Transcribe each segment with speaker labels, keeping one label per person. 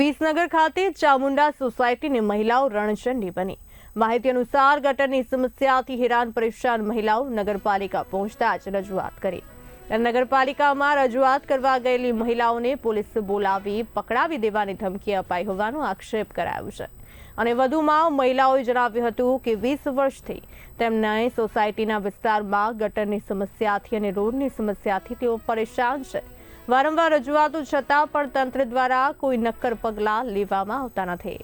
Speaker 1: વિસનગર ખાતે ચામુંડા સોસાયટીની મહિલાઓ રણચંડી બની. માહિતી અનુસાર ગટરની સમસ્યાથી હેરાન પરેશાન મહિલાઓ નગરપાલિકા પહોંચતા જ રજૂઆત કરી. નગરપાલિકામાં રજૂઆત કરવા ગયેલી મહિલાઓને પોલીસ બોલાવી, પકડાવી દેવાની ધમકી અપાઈ હોવાનો આક્ષેપ કરાયો છે. અને વધુમાં મહિલાઓએ જણાવ્યું હતું કે વીસ વર્ષથી તેમને સોસાયટીના વિસ્તારમાં ગટરની સમસ્યાથી અને રોડની સમસ્યાથી તેઓ પરેશાન છે. વારંવાર રજૂઆતો છતાં પણ તંત્ર દ્વારા કોઈ નક્કર પગલાં લેવામાં આવતા નથી.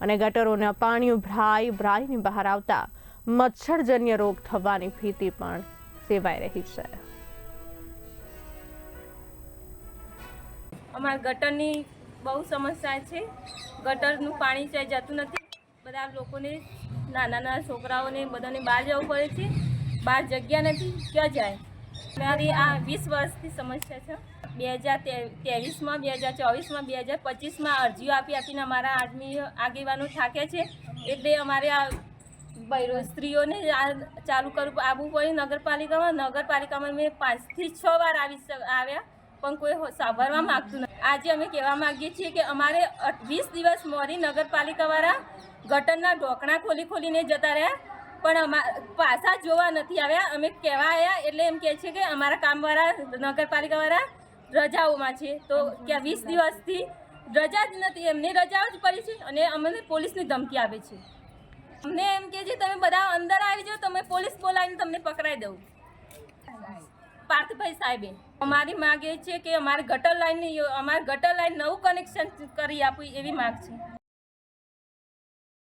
Speaker 1: અને ગટરોના પાણી ઉભરાઈ ઉભરાઈને બહાર આવતા મચ્છરજન્ય રોગ થવાની ભીતિ પણ સેવાઈ રહી છે.
Speaker 2: અમારા ગટરની બહુ સમસ્યા છે. ગટરનું પાણી ચાઈ જતું નથી. બધા લોકોને નાના નાના છોકરાઓને બધાને બહાર જવું પડે છે. બહાર જગ્યા નથી, ક્યાં જાય? મારી આ વીસ વર્ષથી સમસ્યા છે. બે હજાર ત્રેવીસમાં, બે હજાર ચોવીસમાં, બે હજાર પચીસમાં અરજીઓ આપી આપીને અમારા આદમી આગેવાનો થાકે છે. એટલે અમારે આ બૈરો સ્ત્રીઓને ચાલુ કરવું આવવું પડ્યું નગરપાલિકામાં. નગરપાલિકામાં મેં પાંચથી છ વાર આવી આવ્યા, પણ કોઈ સાંભળવા માગતું નથી આજે અમે કહેવા માગીએ છીએ કે અમારે વીસ દિવસ મોડી નગરપાલિકાવાળા ગટરના ઢોકણા ખોલી ખોલીને જતા રહ્યા. પણ પાછા જોવા નથી આવ્યા. અમે કહેવા આવ્યા એટલે એમ કહે છે કે અમારા કામવાળા, નગરપાલિકાવાળા રજાઓમાં છે. તો કે વીસ દિવસથી રજા જ નથી. એમને રજાઓ જ પડી છે અને અમને પોલીસની ધમકી આપે છે. અમને એમ કહે છે, તમે બધા અંદર આવી જાઓ તમે પોલીસ બોલાવીને તમને પકડાઈ દઉં. પાર્થભાઈ સાહેબે. અમારી માંગ એ છે કે અમારે ગટર લાઈનની અમારે ગટર લાઈન નવું કનેક્શન કરી આપવું એવી માંગ છે.